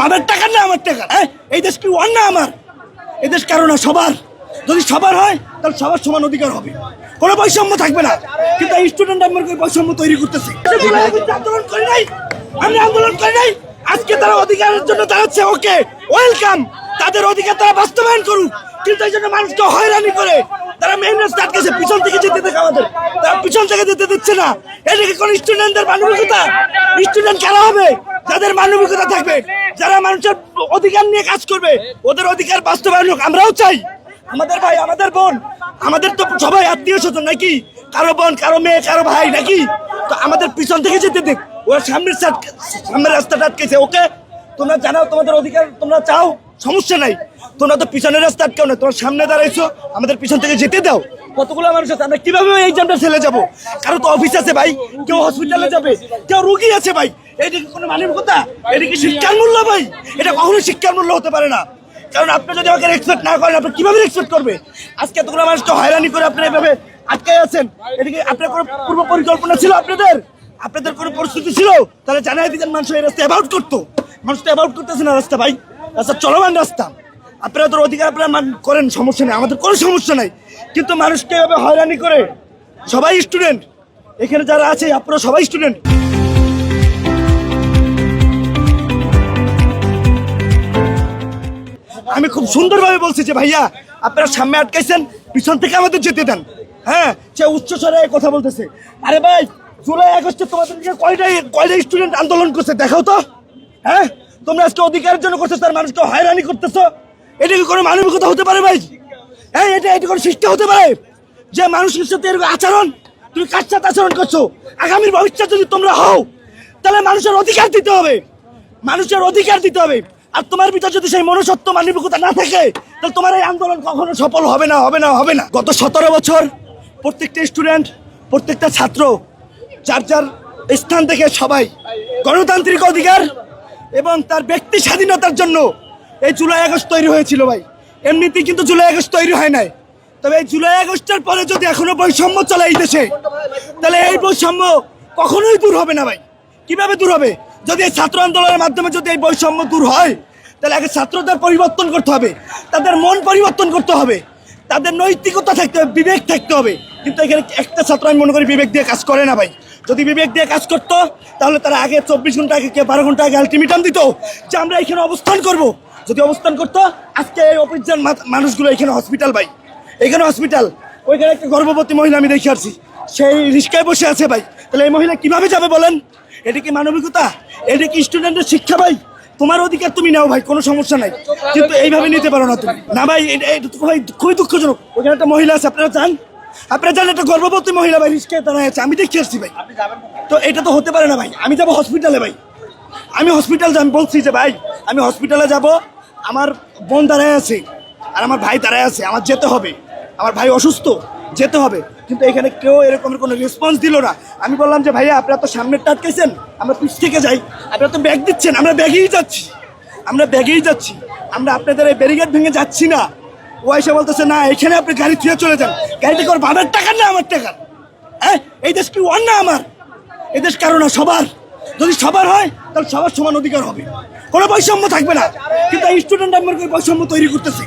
বাবার টাকা না, আমার টাকা? হ্যাঁ? এই দেশ না আমার? এই দেশ সবার। যদি সবার হয়, তাহলে সবার সমান অধিকার হবে। কোনো বৈষম্য থাকবে না। কিন্তু এই স্টুডেন্ট আমার বৈষম্য তৈরি করতেছে। আন্দোলন করে নাই? আমি আন্দোলন করে নাই? আজকে তারা অধিকারের জন্য ওকে। ওয়েলকাম তাদের অধিকার তারা বাস্তবায়ন করুক। কিন্তু এই জন্য মানুষকে হয়রানি করে। তারা মেইন রাস্তা পিছন থেকে যেতে দেখে আমাদের। তারা পিছন থেকে যেতে দিচ্ছে না। এটা কি স্টুডেন্টদের মানবিকতা? স্টুডেন্ট কারা হবে? যাদের মানবিকতা থাকবে। যারা মানুষের অধিকার নিয়ে কাজ করবে, ওদের অধিকার বাস্তবায়ন হোক, আমরাও চাই। আমাদের ভাই, আমাদের বোন, আমাদের তো সবাই আত্মীয় স্বজন নাকি? কারও বোন, কারও মেয়ে, কারও ভাই নাকি? তো আমাদের পিছন থেকে যেতে দেখ ওরা সামনের সামনের রাস্তাটা আটকেছে, ওকে? তোমরা জানাও তোমাদের অধিকার, তোমরা চাও? সমস্যা নাই। তোমরা তো পিছনের রাস্তা আটকাও না, তোমার সামনে দাঁড়াইছো, আমাদের পিছন থেকে যেতে দাও। কতগুলো মানুষ আছে, আমরা কীভাবে এই এক্সামটা ফেলে যাব? কারও তো অফিস আছে ভাই, কেউ হসপিটালে যাবে, কেউ রুগী আছে ভাই। এটা কি কোনো মানবিকতা? এটা কি শিক্ষার মূল্য ভাই? এটা কখনো শিক্ষার মূল্য হতে পারে না। কারণ আপনি যদি আমাকে রেসপেক্ট না করেন, আপনি কীভাবে রেসপেক্ট করবে? আজকে এতগুলো মানুষকে হয়রানি করে আপনি এভাবে আটকে আছেন। এটা কি আপনার কোনো পূর্ব পরিকল্পনা ছিল আপনাদের? আপনাদের কোনো পরিস্থিতি ছিল? তাহলে জানাই দিতেন মানুষ এই রাস্তা অ্যাবাউট করতো। মানুষ তো অ্যাবাউট করতেছে না রাস্তা ভাই। রাস্তা চলমান রাস্তা। আপনারা তোর অধিকার আপনারা করেন, সমস্যা নেই। আমাদের কোনো সমস্যা নাই। কিন্তু মানুষকে এভাবে হয়রানি করে সবাই স্টুডেন্ট এখানে যারা আছে, আপনারা সবাই স্টুডেন্ট খুব সুন্দরভাবে বলছি যে, ভাইয়া, আপনারা সামনে আটকাইছেন, পিছন থেকে আমাদের যেতে দেন। হ্যাঁ সে উচ্চ স্বরে কথা বলতেছে। আরে ভাই, জুলাই আগস্টে তোমাদের দিকে কয়টা কয়টা স্টুডেন্ট আন্দোলন করছে, দেখাও তো। হ্যাঁ তোমরা আজকে অধিকারের জন্য করছ, তার মানুষকে হয়রানি করতেছো। এটা কি কোনো মানবিকতা হতে পারে ভাই? হ্যাঁ এটা এটা কোনো শিক্ষা হতে পারে? যে মানুষের সাথে এরকম আচরণ, তুমি কার সাথে আচরণ করছ? আগামীর ভবিষ্যৎ যদি তোমরা হও, তাহলে মানুষের অধিকার দিতে হবে। মানুষের অধিকার দিতে হবে। আর তোমার ভিতর যদি সেই মনুষ্যত্ব মানবিকতা না থাকে, তাহলে তোমার এই আন্দোলন কখনো সফল হবে না হবে না হবে না। গত সতেরো বছর প্রত্যেকটা স্টুডেন্ট প্রত্যেকটা ছাত্র, যার যার স্থান থেকে সবাই গণতান্ত্রিক অধিকার এবং তার ব্যক্তি স্বাধীনতার জন্য এই জুলাই আগস্ট তৈরি হয়েছিল ভাই। এমনিতেই কিন্তু জুলাই আগস্ট তৈরি হয় নাই। তবে এই জুলাই আগস্টের পরে যদি এখনও বৈষম্য চলে এই তাহলে এই বৈষম্য কখনোই দূর হবে না ভাই। কীভাবে দূর হবে? যদি এই ছাত্র আন্দোলনের মাধ্যমে যদি এই বৈষম্য দূর হয়, তাহলে আগে ছাত্রদের পরিবর্তন করতে হবে, তাদের মন পরিবর্তন করতে হবে, তাদের নৈতিকতা থাকতে হবে, বিবেক থাকতে হবে। কিন্তু এখানে একটা ছাত্র আমি মনে করি বিবেক দিয়ে কাজ করে না ভাই। যদি বিবেক দিয়ে কাজ করতো, তাহলে তারা আগে চব্বিশ ঘণ্টা আগে কে বারো ঘণ্টা আগে আলটিমেটাম দিত যে আমরা এখানে অবস্থান করব। যদি অবস্থান করতো, আজকে এই অফিসের মানুষগুলো এখানে হসপিটাল ভাই। এখানে হসপিটাল ওইখানে একটা গর্ভবতী মহিলা আমি দেখে আসছি। সেই রিস্কায় বসে আছে ভাই। তাহলে এই মহিলা কীভাবে যাবে বলেন? এটা কি মানবিকতা? এটা কি স্টুডেন্টের শিক্ষা ভাই? তোমার অধিকার তুমি নাও ভাই, কোনো সমস্যা নাই। কিন্তু এইভাবে নিতে পারো না তুমি। না ভাই, এটা ভাই খুবই দুঃখজনক। ওখানে একটা মহিলা আছে, আপনারা জান আপনারা জানেন একটা গর্ভবতী মহিলা ভাই রিস্কায় দাঁড়ায় আছে। আমি দেখে আসছি ভাই। তো এটা তো হতে পারে না ভাই। আমি যাব হসপিটালে ভাই। আমি হসপিটাল আমি বলছি যে ভাই, আমি হসপিটালে যাব। আমার বোন দাঁড়ায় আছে, আর আমার ভাই দাঁড়ায় আছে। আমার যেতে হবে। আমার ভাই অসুস্থ। যেতে হবে। কিন্তু এখানে কেউ এরকমের কোনো রেসপন্স দিল না। আমি বললাম যে, ভাইয়া, আপনারা তো সামনের টাটকেছেন আমরা পিছ থেকে যাই। আপনারা তো ব্যাগ দিচ্ছেন। আমরা ব্যাগেই যাচ্ছি। আমরা ব্যাগেই যাচ্ছি। আমরা আপনাদের এই ব্যারিকেড ভেঙে যাচ্ছি না। ও এসে বলতেছে, না, এখানে আপনি গাড়ি থুয়ে চলে যান। গাড়িটা কর বাবার টাকা না, আমার টাকা। হ্যাঁ? এই দেশ কি ওয়ান না আমার এদেশ কারও না, সবার। যদি সবার হয়, তাহলে সবার সমান অধিকার হবে। কোনো বৈষম্য থাকবে না। কিন্তু এই স্টুডেন্ট আমার বৈষম্য তৈরি করতেছে।